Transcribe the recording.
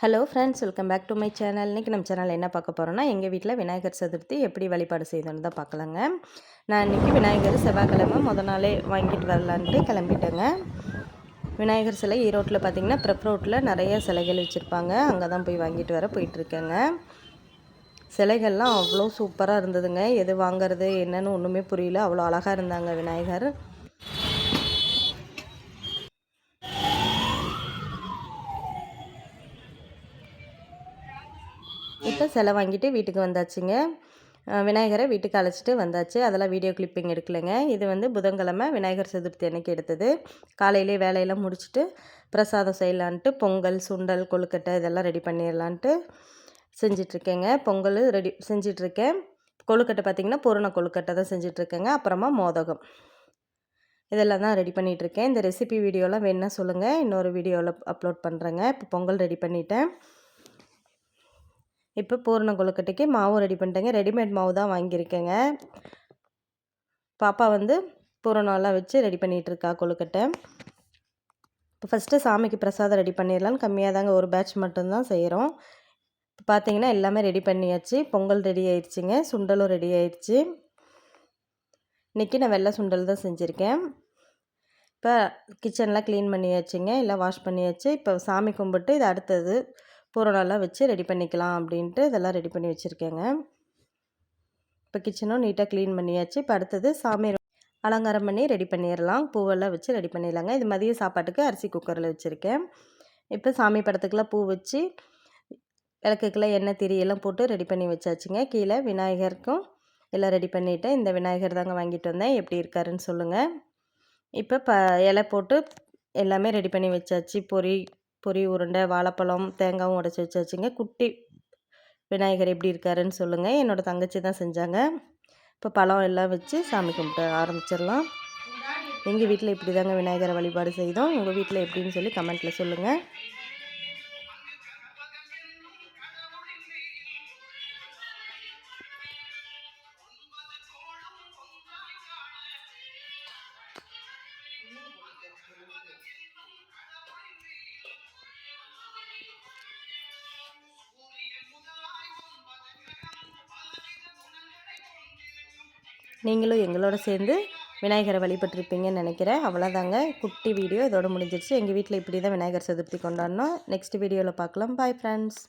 Hello friends welcome back to my channel இன்றைக்கி நம்ம channel என்ன பார்க்க போகிறோன்னா எங்கள் வீட்டில் விநாயகர் சதுர்த்தி எப்படி வழிபாடு செய்யணும்னு தான் பார்க்கலாங்க. நான் இன்றைக்கி விநாயகர் செவ்வாய்க்கிழமை முத நாளே வாங்கிட்டு வரலான்ட்டு கிளம்பிட்டேங்க. விநாயகர் சிலை ஈரோட்டில் பார்த்திங்கன்னா ப்ரெப் ரோட்டில் நிறைய சிலைகள் வச்சுருப்பாங்க. அங்கே தான் போய் வாங்கிட்டு வர போயிட்டுருக்கேங்க. சிலைகள்லாம் அவ்வளோ சூப்பராக இருந்ததுங்க. எது வாங்குறது என்னன்னு ஒன்றுமே புரியல. அவ்வளோ அழகாக இருந்தாங்க விநாயகர். இப்போ சிலை வாங்கிட்டு வீட்டுக்கு வந்தாச்சுங்க. விநாயகரை வீட்டுக்கு அழைச்சிட்டு வந்தாச்சு. அதெல்லாம் வீடியோ கிளிப்பிங் எடுக்கலைங்க. இது வந்து புதன்கிழமை விநாயகர் சதுர்த்தி அன்னைக்கு எடுத்தது. காலையிலே வேலையெல்லாம் முடிச்சுட்டு பிரசாதம் செய்யலான்ட்டு பொங்கல் சுண்டல் கொழுக்கட்டை இதெல்லாம் ரெடி பண்ணிடலான்ட்டு செஞ்சிட்ருக்கேங்க. பொங்கல் ரெடி செஞ்சிட்ருக்கேன். கொழுக்கட்டை பார்த்திங்கன்னா பூரண கொழுக்கட்டை தான் செஞ்சிட்ருக்கேங்க. அப்புறமா மோதகம். இதெல்லாம் தான் ரெடி பண்ணிகிட்ருக்கேன் இந்த ரெசிபி வீடியோலாம் வேணுன்னா சொல்லுங்கள் இன்னொரு வீடியோவில் அப்லோட் பண்ணுறேங்க இப்போ பொங்கல் ரெடி பண்ணிட்டேன். இப்போ பூரண கொழுக்கட்டைக்கு மாவும் ரெடி பண்ணிட்டேங்க. ரெடிமேட் மாவு தான் வாங்கியிருக்கேங்க. பாப்பா வந்து பூரணம்லாம் வச்சு ரெடி பண்ணிகிட்ருக்கா கொழுக்கட்டை. இப்போ ஃபஸ்ட்டு சாமிக்கு பிரசாதம் ரெடி பண்ணிடலான்னு கம்மியாக தாங்க ஒரு பேட்ச் மட்டும்தான் செய்கிறோம் இப்போ பார்த்தீங்கன்னா எல்லாமே ரெடி பண்ணியாச்சு. பொங்கல் ரெடி ஆயிடுச்சுங்க. சுண்டலும் ரெடி ஆயிடுச்சு. இன்றைக்கி நான் வெள்ளை சுண்டல் தான் செஞ்சுருக்கேன். இப்போ கிச்சன்லாம் க்ளீன் பண்ணியாச்சுங்க. எல்லாம் வாஷ் பண்ணியாச்சு. இப்போ சாமி கும்பிட்டு இது அடுத்தது பூரணம்லாம் வச்சு ரெடி பண்ணிக்கலாம் அப்படின்ட்டு இதெல்லாம் ரெடி பண்ணி வச்சுருக்கேங்க. இப்போ கிச்சனும் நீட்டாக க்ளீன் பண்ணியாச்சு. இப்போ அடுத்தது சாமி அலங்காரம் பண்ணி ரெடி பண்ணிடலாம். பூவெல்லாம் வச்சு ரெடி பண்ணிடலாங்க. இது மதிய சாப்பாட்டுக்கு அரிசி குக்கரில் வச்சுருக்கேன். இப்போ சாமி படத்துக்கெல்லாம் பூ வச்சு விளக்குக்கெல்லாம் எண்ணெய் திரியெல்லாம் போட்டு ரெடி பண்ணி வச்சாச்சுங்க. கீழே விநாயகருக்கும் எல்லாம் ரெடி பண்ணிவிட்டேன் இந்த விநாயகர் தாங்க வாங்கிட்டு வந்தேன். எப்படி இருக்காருன்னு சொல்லுங்கள் இப்போ ப இலை போட்டு எல்லாமே ரெடி பண்ணி வச்சாச்சு. பொரி பொரி உருண்டை வாழைப்பழம் தேங்காவும் உடச்சி வச்சாச்சுங்க. குட்டி விநாயகர் எப்படி இருக்காருன்னு சொல்லுங்கள் என்னோடய தங்கச்சி தான் செஞ்சாங்க. இப்போ பழம் எல்லாம் வச்சு சாமி கும்பிட்டு ஆரம்பிச்சிடலாம். எங்கள் வீட்டில் இப்படி தாங்க விநாயகரை வழிபாடு செய்தோம். உங்கள் வீட்டில் எப்படின்னு சொல்லி கமெண்ட்டில் சொல்லுங்கள் நீங்களும் எங்களோட சேர்ந்து விநாயகரை வழிபட்டிருப்பீங்கன்னு நினைக்கிறேன். அவ்வளோதாங்க குட்டி வீடியோ இதோட முடிஞ்சிருச்சு. எங்கள் வீட்டில் இப்படி தான் விநாயகர் சதுர்த்தி கொண்டாடினோம் நெக்ஸ்ட் வீடியோவில் பார்க்கலாம். Bye friends